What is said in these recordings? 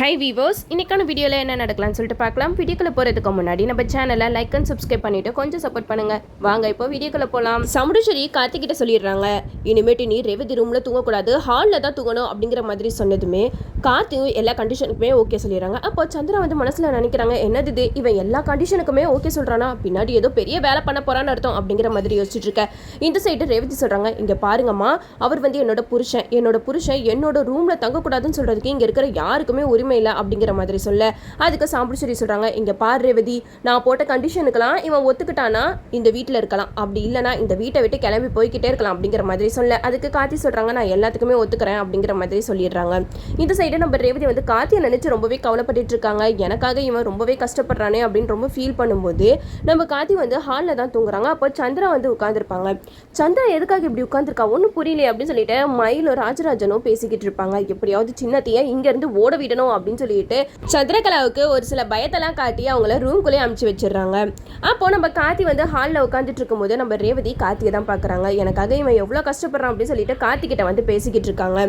High வீவோஸ் இன்னைக்கான வீடியோவில் என்ன நடக்கலாம்னு சொல்லிட்டு பார்க்கலாம். வீடியோக்குள்ள போகிறதுக்கு முன்னாடி நம்ம சேனலை லைக் அண்ட் சப்ஸ்கிரைப் பண்ணிட்டு கொஞ்சம் சப்போர்ட் பண்ணுங்க. வாங்க இப்போ வீடியோக்குள்ள போகலாம் சமுடேஸ்வரி கார்த்திகிட்ட சொல்லிடுறாங்க. இனிமேட்டு நீ ரேவதி ரூமில் தூங்கக்கூடாது. ஹாலில் தான் தூங்கணும் அப்படிங்கிற மாதிரி சொன்னதுமே கார்த்தி எல்லா கண்டிஷனுக்குமே ஓகே சொல்லிடுறாங்க. அப்போ சந்திரா வந்து மனசில் நினைக்கிறாங்க என்னது இது? இவன் எல்லா கண்டிஷனுக்குமே ஓகே சொல்கிறானா பின்னாடி ஏதோ பெரிய வேலை பண்ண போறான்னு அர்த்தம் அப்படிங்கிற மாதிரி யோசிச்சுட்டு இருக்க. இந்த சைடு ரேவதி சொல்கிறாங்க இங்கே பாருங்கம்மா அவர் வந்து என்னோட புருஷன். என்னோட புருஷன் என்னோட ரூமில் தங்கக்கூடாதுன்னு சொல்கிறதுக்கு இங்கே இருக்கிற யாருக்குமே உரிமை இல்லை அப்படிங்கிற மாதிரி சொல்ல அதுக்கு சாம்பிடுச்சேரி சொல்கிறாங்க இங்கே பார் ரேவதி நான் போட்ட கண்டிஷனுக்கெல்லாம் இவன் ஒத்துக்கிட்டானா இந்த வீட்டில் இருக்கலாம். அப்படி இல்லைனா இந்த வீட்டை விட்டு கிளம்பி போய்கிட்டே இருக்கலாம் அப்படிங்கிற மாதிரி சொல்ல அதுக்கு கார்த்தி சொல்கிறாங்க நான் எல்லாத்துக்குமே ஒத்துக்கிறேன் அப்படிங்கிற மாதிரி சொல்லிடுறாங்க. இந்த சைடு நம்ம ரேவதி வந்து கார்த்தியை நினச்சி ரொம்பவே கவலைப்பட்டுட்டு இருக்காங்க. எனக்காக இவன் ரொம்பவே கஷ்டப்படுறானே அப்படின்னு ரொம்ப ஃபீல் பண்ணும்போது நம்ம கார்த்தி வந்து ஹாலில் தான் தூங்குறாங்க. அப்போ சந்திரா வந்து உட்காந்துருப்பாங்க சந்திரா எதுக்காக இப்படி உட்காந்துருக்கா ஒன்றும் புரியலையே அப்படின்னு சொல்லிட்டு மயிலும் ராஜராஜனும் பேசிக்கிட்டு இருப்பாங்க. எப்படியாவது சின்னத்தைய இங்கேருந்து ஓட விடணும் அப்படின்னு சொல்லிட்டு சந்திரகலாவுக்கு ஒரு சில பயத்தெல்லாம் காட்டி அவங்கள ரூம்குள்ளே அமுச்சு வச்சிடுறாங்க. அப்போ நம்ம கார்த்தி வந்து ஹாலில் உட்காந்துட்டு இருக்கும்போது நம்ம ரேவதி கார்த்தியை தான் பார்க்குறாங்க. எனக்காக இவன் எவ்வளோ கஷ்டப்படுறான் அப்படின்னு சொல்லிட்டு கார்த்திகிட்ட வந்து பேசிக்கிட்டு இருக்காங்க.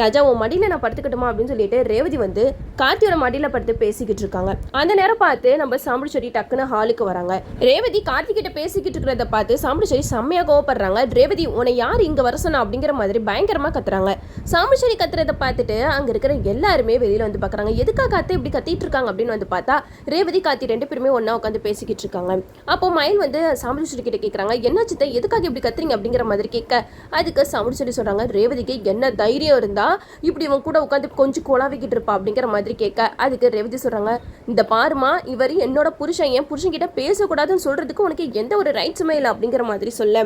ராஜா உன் மடியில் நான் படுத்துக்கட்டுமா? அப்படின்னு சொல்லிட்டு ரேவதி வந்து கார்த்தியோட மடியில் படுத்து பேசிக்கிட்டு இருக்காங்க. அந்த நேரம் பார்த்து நம்ம சாம்பிடுச்செடி டக்குன்னு ஹாலுக்கு வராங்க. ரேவதி கார்த்திகிட்ட பேசிக்கிட்டு இருக்கிறத பார்த்து சாம்பிடுச்செடி செம்மையாக கோவப்படுறாங்க. ரேவதி உன்னை யார் இங்கே வர சொன்னா? அப்படிங்கிற மாதிரி பயங்கரமாக கத்துறாங்க. சாம்பிடுச்செடி கத்துறத பார்த்துட்டு அங்கே இருக்கிற எல்லாருமே வெளியில் வந்து பார்க்குறாங்க எதுக்காக அத்தை இப்படி கத்திட்டு இருக்காங்க அப்படின்னு வந்து பார்த்தா ரேவதி காத்தி ரெண்டு பேருமே ஒன்றா உட்காந்து பேசிக்கிட்டு இருக்காங்க. அப்போ மயில் வந்து சாம்பிடுச்செடி கிட்ட கேட்குறாங்க என்ன சித்தை எதுக்காக இப்படி கத்துறீங்க? அப்படிங்கிற மாதிரி கேட்க அதுக்கு சாம்பிடுச்செடி சொல்கிறாங்க ரேவதிக்கு என்ன தைரியம் இருந்தால் இப்படி இவன் கூட உட்காந்து கொஞ்சம் குழாவிக்கிட்டு இருப்பா அப்படிங்கிற மாதிரி கேட்க அதுக்கு ரேவதி சொல்கிறாங்க இந்த பாருமா இவர் என்னோட புருஷன் என் புருஷன் கிட்ட பேசக்கூடாதுன்னு சொல்கிறதுக்கு உனக்கு எந்த ஒரு ரைட்ஸுமே இல்லை அப்படிங்கிற மாதிரி சொல்ல.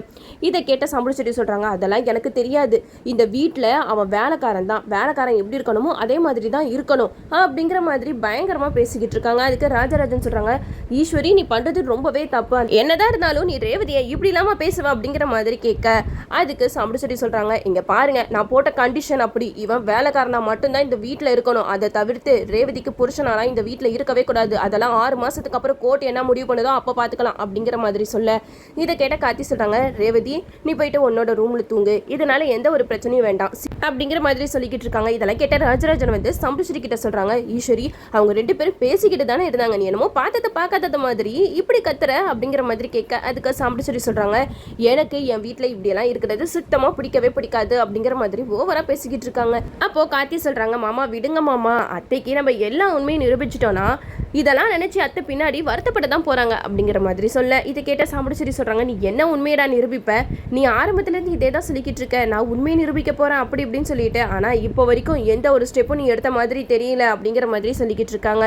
இதை கேட்ட சம்பளிச்செடி சொல்கிறாங்க அதெல்லாம் எனக்கு தெரியாது. இந்த வீட்டில் அவன் வேலைக்காரன் தான். வேலைக்காரன் எப்படி இருக்கணுமோ அதே மாதிரி தான் இருக்கணும். அப்படிங்கிற மாதிரி பயங்கரமாக பேசிக்கிட்டு இருக்காங்க. அதுக்கு ராஜராஜன் சொல்கிறாங்க ஈஸ்வரி நீ பண்ணுறது ரொம்பவே தப்பு. என்னதான் இருந்தாலும் நீ ரேவதியை இப்படி இல்லாமல் பேசுவ அப்படிங்கிற மாதிரி கேட்க அதுக்கு சம்பளிச்செடி சொல்கிறாங்க இங்கே பாருங்க நான் போட்ட கண்டிஷன் அப்படி. இவன் வேலைக்காரனா மட்டும்தான் இந்த வீட்டில் இருக்கணும். அதை தவிர்த்து ரேவதிக்கு புருஷனாலாம் இந்த வீட்டில் இருக்கவே கூடாது. அதெல்லாம் ஆறு மாதத்துக்கு அப்புறம் கோர்ட் என்ன முடிவு பண்ணுதோ அப்போ பார்த்துக்கலாம் அப்படிங்கிற மாதிரி சொல்ல இதை கேட்ட காத்தி சொல்கிறாங்க ரேவதி நீ போயிட்டு உன்னோட ரூமில் தூங்கு. இதனால எந்த ஒரு பிரச்சனையும் வேண்டாம். அப்படிங்கிற மாதிரி சொல்லிக்கிட்டு இருக்காங்க. இதெல்லாம் கேட்ட ராஜராஜன் வந்து சம்புஸ்ரீ கிட்ட சொல்கிறாங்க ஈஸ்வரி அவங்க ரெண்டு பேரும் பேசிக்கிட்டு தானே இருந்தாங்க. நீ என்னமோ பார்த்தத பார்க்காதத மாதிரி இப்படி கத்துற? அப்படிங்கிற மாதிரி கேட்க அதுக்கு சொல்லி சொல்கிறாங்க எனக்கு என் வீட்டில் இப்படியெல்லாம் இருக்கிறது சுத்தமாக பிடிக்கவே பிடிக்காது. அப்படிங்கிற மாதிரி ஓவராக பேசிக்கிட்டு இருக்காங்க. அப்போது கார்த்தி சொல்கிறாங்க மாமா விடுங்க மாமா. அத்தைக்கு நம்ம எல்லா உண்மையும் நிரூபிச்சிட்டோன்னா இதெல்லாம் நினச்சி அத்தை பின்னாடி வருத்தப்பட்டு தான் போகிறாங்க அப்படிங்கிற மாதிரி சொல்ல இதை கேட்ட சாம்பிடுச்சேரி சொல்கிறாங்க நீ என்ன உண்மையடா நிரூபிப்ப? நீ ஆரம்பத்துலேருந்து இதே தான் சொல்லிக்கிட்டு இருக்க. நான் உண்மையை நிரூபிக்க போகிறேன் அப்படி இப்படின்னு சொல்லிட்டு ஆனால் இப்போ வரைக்கும் எந்த ஒரு ஸ்டெப்பும் நீ எடுத்த மாதிரி முடியல அப்படிங்கிற மாதிரி சொல்லிக்கிட்டு இருக்காங்க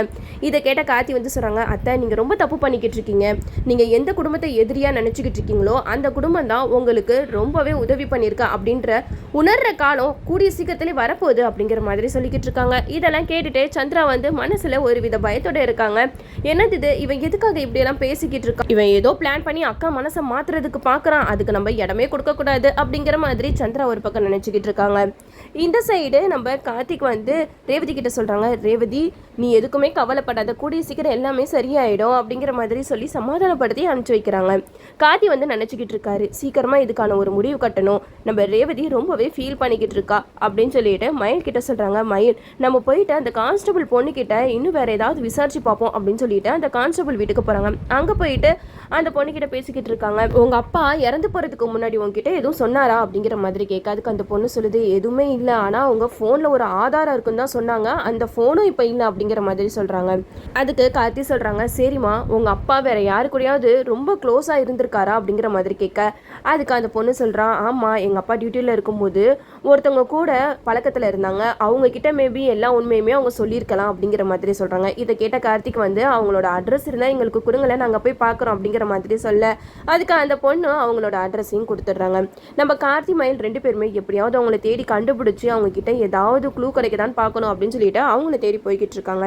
இதை கேட்ட கார்த்தி வந்து சொல்கிறாங்க அத்தை நீங்கள் ரொம்ப தப்பு பண்ணிக்கிட்டு இருக்கீங்க நீங்கள் எந்த குடும்பத்தை எதிரியாக நினச்சிக்கிட்டு இருக்கீங்களோ அந்த குடும்பம் தான் உங்களுக்கு ரொம்பவே உதவி பண்ணியிருக்கா அப்படின்ற உணர்ற காலம் கூடிய சீக்கிரத்திலே வரப்போகுது அப்படிங்கிற மாதிரி சொல்லிக்கிட்டு இருக்காங்க இதெல்லாம் கேட்டுட்டு சந்திரா வந்து மனசில் ஒரு வித பயத்தோட இருக்காங்க. என்னது இது? இவன் எதுக்காக இப்படியெல்லாம் பேசிக்கிட்டு இருக்கான் இவன் ஏதோ பிளான் பண்ணி அக்கா மனசை மாத்துறதுக்கு பார்க்குறான் அதுக்கு நம்ம இடமே கொடுக்கக்கூடாது அப்படிங்கிற மாதிரி சந்திரா ஒரு பக்கம் நினச்சிக்கிட்டு இருக்காங்க இந்த சைடு நம்ம கார்த்திக் வந்து ரேவதி கிட்ட சொல்கிறாங்க ரேவதி நீ எதுக்குமே கவலைப்படாத கூடிய சீக்கிரம் எல்லாமே சரியாயிடும் அப்படிங்கிற மாதிரி சொல்லி சமாதானப்படுத்தி அனுப்பிச்சு வைக்கிறாங்க. கார்த்தி வந்து நினச்சிக்கிட்டு இருக்காரு சீக்கிரமாக இதுக்கான ஒரு முடிவு கட்டணும். நம்ம ரேவதி ரொம்பவே ஃபீல் பண்ணிக்கிட்டு இருக்கா அப்படின்னு சொல்லிட்டு மயில் கிட்ட சொல்கிறாங்க மயில் நம்ம போயிட்டு அந்த கான்ஸ்டபிள் பொண்ணுக்கிட்ட இன்னும் வேறு ஏதாவது விசாரிச்சு பார்ப்போம் அப்படின்னு சொல்லிட்டு அந்த கான்ஸ்டபிள் வீட்டுக்கு போகிறாங்க அங்கே போயிட்டு அந்த பொண்ணுக்கிட்ட பேசிக்கிட்டு இருக்காங்க. உங்கள் அப்பா இறந்து போகிறதுக்கு முன்னாடி உங்ககிட்ட எதுவும் சொன்னாரா? அப்படிங்கிற மாதிரி கேட்க அதுக்கு அந்த பொண்ணு சொல்லுது எதுவுமே இல்லை. ஆனால் அவங்க ஃபோனில் ஒரு ஆதாரம் இருக்குன்னு தான் சொன்னாங்க. அந்த ஃபோனும் இப்போ இல்லை அப்படிங்கிற மாதிரி சொல்கிறாங்க அதுக்கு கார்த்தி சொல்கிறாங்க சரிம்மா உங்கள் அப்பா வேற யாரு கூடயாவது ரொம்ப க்ளோஸாக இருந்திருக்காரா? அப்படிங்கிற மாதிரி கேட்க. அதுக்கு அந்த பொண்ணு சொல்கிறான் ஆமாம் எங்கள் அப்பா டியூட்டியில் இருக்கும்போது ஒருத்தவங்க கூட பழக்கத்தில் இருந்தாங்க. அவங்க கிட்ட மேபி எல்லா உண்மையுமே அவங்க சொல்லியிருக்கலாம் அப்படிங்கிற மாதிரி சொல்கிறாங்க இதை கேட்ட கார்த்திக் வந்து அவங்களோட அட்ரஸ் இருந்தால் எங்களுக்கு கொடுங்களேன் நாங்கள் போய் பார்க்குறோம் அப்படிங்கிற மாதிரி சொல்ல. அதுக்கு அந்த பொண்ணு அவங்களோட அட்ரஸையும் கொடுத்துட்றாங்க. நம்ம கார்த்தி மயில் ரெண்டு பேருமே எப்படியாவது அவங்கள தேடி கண்டுபிடிச்சி அவங்க கிட்ட ஏதாவது க்ளூ கிடைக்குதான்னு பார்க்கணும் அப்படின்னு சொல்லிட்டு அவங்கள தேடி போய்கிட்டு இருக்காங்க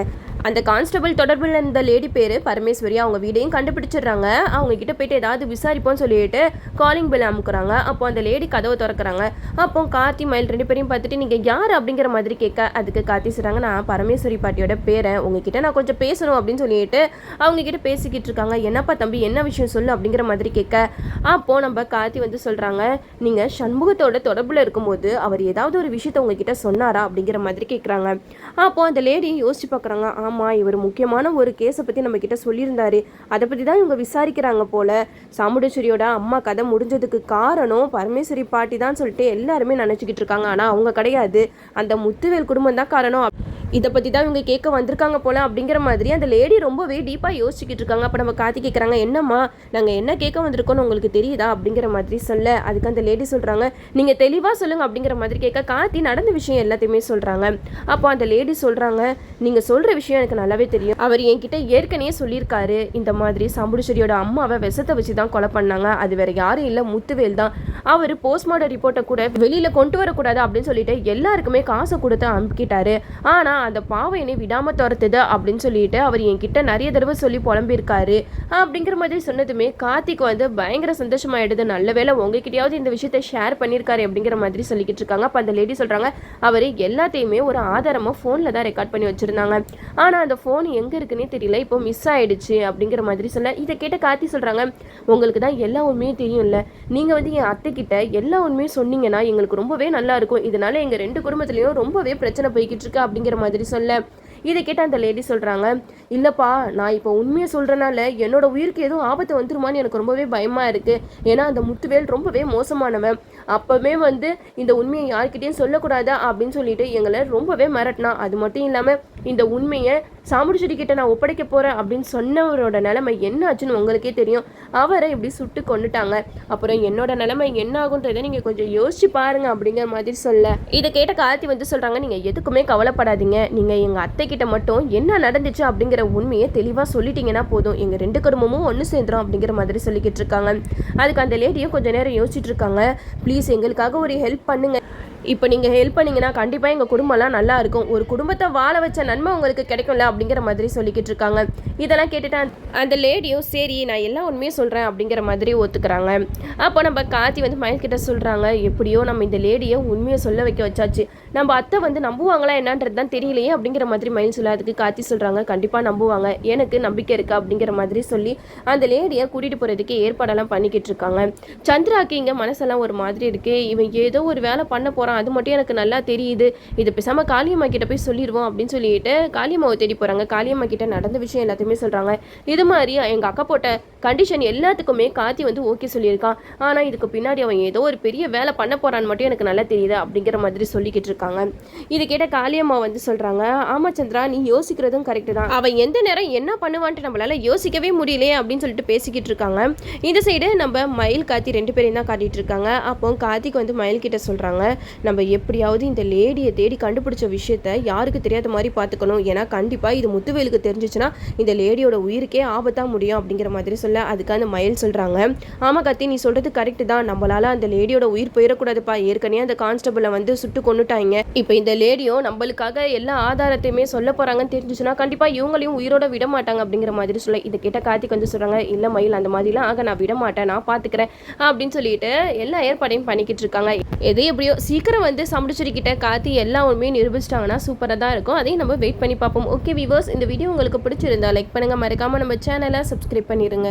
அந்த கான்ஸ்டபிள் தொடர்பில் இருந்த லேடி பேர் பரமேஸ்வரி அவங்க வீடையும் கண்டுபிடிச்சிடுறாங்க. அவங்க கிட்ட போயிட்டு ஏதாவது விசாரிப்போம்னு சொல்லிட்டு காலிங் பெல் அமுக்குறாங்க. அப்போ அந்த லேடி கதவை திறக்கிறாங்க. அப்போ கார்த்தி மயில் ரெண்டு பேரையும் பார்த்துட்டு நீங்கள் யார்? அப்படிங்கிற மாதிரி கேட்க அதுக்கு கார்த்தி சொல்கிறாங்க நான் பரமேஸ்வரி பாட்டியோட பேரை உங்ககிட்ட நான் கொஞ்சம் பேசணும் அப்படின்னு சொல்லிட்டு அவங்க கிட்ட பேசிக்கிட்டு இருக்காங்க என்னப்பா தம்பி என்ன விஷயம் சொல்லு? அப்படிங்கிற மாதிரி கேட்க அப்போ நம்ம கார்த்தி வந்து சொல்கிறாங்க நீங்கள் சண்முகத்தோட தொடர்பில் இருக்கும்போது அவர் ஏதாவது ஒரு விஷயத்த உங்ககிட்ட சொன்னாரா? அப்படிங்கிற மாதிரி கேட்குறாங்க. அப்போ அந்த லேடி யோசிச்சு பார்க்குறாங்க ஆமாம் இவர் முக்கியமான ஒரு கேஸை பற்றி நம்ம கிட்ட சொல்லியிருந்தாரு. அதை பற்றி தான் இவங்க விசாரிக்கிறாங்க போல. சாமுண்டேஸ்வரியோட அம்மா கதை முடிஞ்சதுக்கு காரணம் பரமேஸ்வரி பாட்டி தான் சொல்லிட்டு எல்லாருமே நினச்சிக்கிட்டு இருக்காங்க. ஆனால் அவங்க கிடையாது. அந்த முத்துவேல் குடும்பம் தான் காரணம். இதை பற்றி தான் இவங்க கேட்க வந்திருக்காங்க போல அப்படிங்கிற மாதிரி அந்த லேடி ரொம்பவே டீப்பாக யோசிச்சுக்கிட்டு இருக்காங்க. அப்போ நம்ம காத்தி கேட்குறாங்க என்னம்மா நாங்கள் என்ன கேட்க வந்திருக்கோம்னு உங்களுக்கு தெரியுதா? அப்படிங்கிற மாதிரி சொல்ல அதுக்கு அந்த லேடி சொல்கிறாங்க நீங்கள் தெளிவாக சொல்லுங்கள் அப்படிங்கிற மாதிரி கேட்க காத்தி நடந்த விஷயம் எல்லாத்தையுமே சொல்கிறாங்க அப்போ அந்த லேடி சொல்கிறாங்க நீங்கள் சொல்கிற விஷயம் எனக்கு நல்லாவே தெரியும். அவர் என்கிட்ட ஏற்கனவே சொல்லியிருக்காரு. இந்த மாதிரி சம்புடுச்செடியோட அம்மாவை விஷத்தை வச்சு தான் கொலை பண்ணாங்க. அது வேற யாரும் இல்லை முத்துவேல் தான். அவர் போஸ்ட்மார்ட்டம் ரிப்போர்ட்டை கூட வெளியில் கொண்டு வரக்கூடாது அப்படின்னு சொல்லிட்டு எல்லாருக்குமே காசை கொடுத்து அனுப்பிக்கிட்டாரு ஆனால் அந்த பாவை என்னை விடாமல் துரத்துது அப்படின்னு சொல்லிட்டு அவர் என்கிட்ட நிறைய தடவை சொல்லி புலம்பியிருக்காரு. அப்படிங்கிற மாதிரி சொன்னதுமே கார்த்திக் வந்து பயங்கர சந்தோஷமாயிடுது. நல்ல வேளை உங்ககிட்டயாவது இந்த விஷயத்த ஷேர் பண்ணியிருக்காரு அப்படிங்கிற மாதிரி சொல்லிக்கிட்டு இருக்காங்க. அப்போ அந்த லேடி சொல்கிறாங்க அவர் எல்லாத்தையுமே ஒரு ஆதாரமாக ஃபோனில் தான் ரெக்கார்ட் பண்ணி வச்சுருந்தாங்க. ஆனால் அந்த ஃபோன் எங்கே இருக்குன்னே தெரியல. இப்போ மிஸ் ஆயிடுச்சு அப்படிங்கிற மாதிரி சொல்ல இதை கேட்ட கார்த்தி சொல்கிறாங்க உங்களுக்கு தான் எல்லா உண்மையும் தெரியும்ல. நீங்கள் வந்து என் அத்தை கிட்ட எல்லா உண்மையும் சொன்னீங்கன்னா எங்களுக்கு ரொம்பவே நல்லா இருக்கும். இதனால எங்கள் ரெண்டு குடும்பத்துலேயும் ரொம்பவே பிரச்சனை போய்கிட்டு இருக்கு. அப்படிங்கிற மாதிரி மாதிரி சொல்ல. இதை கேட்ட அந்த லேடி சொல்கிறாங்க இல்லைப்பா நான் இப்போ உண்மையை சொல்கிறனால என்னோட உயிருக்கு எதுவும் ஆபத்து வந்துருமான்னு எனக்கு ரொம்பவே பயமாக இருக்குது ஏன்னா அந்த முத்துவேல் ரொம்பவே மோசமானவன். அப்போவே வந்து இந்த உண்மையை யார்கிட்டயும் சொல்லக்கூடாதா அப்படின்னு சொல்லிட்டு எங்களை ரொம்பவே மிரட்டினா. அது மட்டும் இல்லாமல் இந்த உண்மையை சாமுடிச்செடி கிட்ட நான் ஒப்படைக்க போகிறேன் அப்படின்னு சொன்னவரோட நிலைமை என்ன ஆச்சுன்னு உங்களுக்கே தெரியும். அவரை இப்படி சுட்டு கொண்டுட்டாங்க அப்புறம் என்னோட நிலைமை என்ன ஆகுன்றதை நீங்கள் கொஞ்சம் யோசிச்சு பாருங்க அப்படிங்கிற மாதிரி சொல்ல. இதை கேட்ட கார்த்தி வந்து சொல்கிறாங்க நீங்கள் எதுக்குமே கவலைப்படாதீங்க. நீங்கள் எங்கள் அத்தை கிட்ட மட்டும் என்ன நடந்துச்சு அப்படிங்கிற உண்மையை தெளிவாக சொல்லிட்டீங்கன்னா போதும். எங்கள் ரெண்டு குடும்பமும் ஒன்று சேர்ந்துரும் அப்படிங்கிற மாதிரி சொல்லிக்கிட்டு இருக்காங்க. அதுக்கு அந்த லேடியும் கொஞ்சம் நேரம் யோசிச்சுட்டு இருக்காங்க. ப்ளீஸ் எங்களுக்காக ஒரு ஹெல்ப் பண்ணுங்க. இப்போ நீங்கள் ஹெல்ப் பண்ணிங்கன்னா கண்டிப்பாக எங்கள் குடும்பம்லாம் நல்லா இருக்கும். ஒரு குடும்பத்தை வாழ வச்ச நன்மை உங்களுக்கு கிடைக்கும்ல அப்படிங்கிற மாதிரி சொல்லிக்கிட்டு இருக்காங்க. இதெல்லாம் கேட்டுட்டு அந்த- லேடியும் சரி நான் எல்லா உண்மையும் சொல்கிறேன் அப்படிங்கிற மாதிரி ஒத்துக்கிறாங்க. அப்போ நம்ம காத்தி வந்து மயில் கிட்ட சொல்கிறாங்க எப்படியோ நம்ம இந்த லேடியை உண்மையை சொல்ல வைக்க வச்சாச்சு. நம்ம அத்தை வந்து நம்புவாங்களா என்னன்றது தான் தெரியலையே அப்படிங்கிற மாதிரி மயில் சொல்ல அதுக்கு காத்தி சொல்கிறாங்க கண்டிப்பாக நம்புவாங்க. எனக்கு நம்பிக்கை இருக்குது அப்படிங்கிற மாதிரி சொல்லி அந்த லேடியை கூட்டிகிட்டு போகிறதுக்கு ஏற்பாடெல்லாம் பண்ணிக்கிட்டு இருக்காங்க. சந்திராக்கு இங்கே மனசெல்லாம் ஒரு மாதிரி இருக்கு. இவன் ஏதோ ஒரு வேலை பண்ண போகிறான் அது மட்டும் எனக்கு நல்லா தெரியுது. இது பேசாமல் காளியம்மா கிட்ட போய் சொல்லிடுவோம் அப்படின்னு சொல்லிட்டு காளியம்மாவை தேடி போகிறாங்க காளியம்மா கிட்ட நடந்த விஷயம் எல்லாத்தையுமே சொல்கிறாங்க இது மாதிரி எங்கள் அக்கா போட்ட கண்டிஷன் எல்லாத்துக்குமே காத்தி வந்து ஓகே சொல்லியிருக்கான். ஆனால் இதுக்கு பின்னாடி அவன் ஏதோ ஒரு பெரிய வேலை பண்ண போகிறான்னு மட்டும் எனக்கு நல்லா தெரியுது அப்படிங்கிற மாதிரி சொல்லிக்கிட்டு இருக்காங்க. இது கேட்ட காளியம்மா வந்து சொல்கிறாங்க ஆமா சந்திரா நீ யோசிக்கிறதும் கரெக்டு தான். அவன் எந்த நேரம் என்ன பண்ணுவான்ட்டு நம்மளால யோசிக்கவே முடியலையே அப்படின்னு சொல்லிட்டு பேசிக்கிட்டு இருக்காங்க. இந்த சைடு நம்ம மயில் காத்தி ரெண்டு பேரையும் தான் காட்டிகிட்டு இருக்காங்க. அப்போ கார்த்திக் வந்து மயில் கிட்ட சொல்கிறாங்க நம்ம எப்படியாவது இந்த லேடியை தேடி கண்டுபிடிச்ச விஷயத்த யாருக்கு தெரியாத மாதிரி பார்த்துக்கணும். ஏன்னா கண்டிப்பாக இது முத்துவேலுக்கு தெரிஞ்சிச்சுன்னா இந்த லேடியோட உயிருக்கே ஆபத்தாக முடியும் அப்படிங்கிற மாதிரி சொல்ல அதுக்கு அந்த மயில் சொல்கிறாங்க ஆமாம் கத்தி நீ சொல்கிறது கரெக்டு தான். நம்மளால் அந்த லேடியோட உயிர் போயிடக்கூடாதுப்பா. ஏற்கனவே அந்த கான்ஸ்டபிளை வந்து சுட்டு கொண்டுட்டாங்க இப்போ இந்த லேடியும் நம்மளுக்காக எல்லா ஆதாரத்தையுமே சொல்ல போகிறாங்கன்னு தெரிஞ்சிச்சுன்னா கண்டிப்பாக இவங்களையும் உயிரோட விட மாட்டாங்க அப்படிங்கிற மாதிரி சொல்ல. இதை கேட்ட கார்த்திக் வந்து சொல்கிறாங்க இல்லை மயில் அந்த மாதிரிலாம் ஆக நான் விட மாட்டேன். நான் பார்த்துக்கிறேன். அப்படின்னு சொல்லிட்டு எல்லா ஏற்பாடையும் பண்ணிக்கிட்டு இருக்காங்க. எது எப்படியோ சீக்கிரம் வந்து சமுடிச்சிருக்கிட்ட காத்தி எல்லா உண்மையும் நிரூபிச்சிட்டாங்கன்னா சூப்பராக தான் இருக்கும். அதையும் நம்ம வெயிட் பண்ணி பார்ப்போம். ஓகே விவர்ஸ் இந்த வீடியோ உங்களுக்கு பிடிச்சிருந்தா லைக் பண்ணுங்கள் மறக்காமல் நம்ம சேனலை சப்ஸ்கிரைப் பண்ணிடுங்க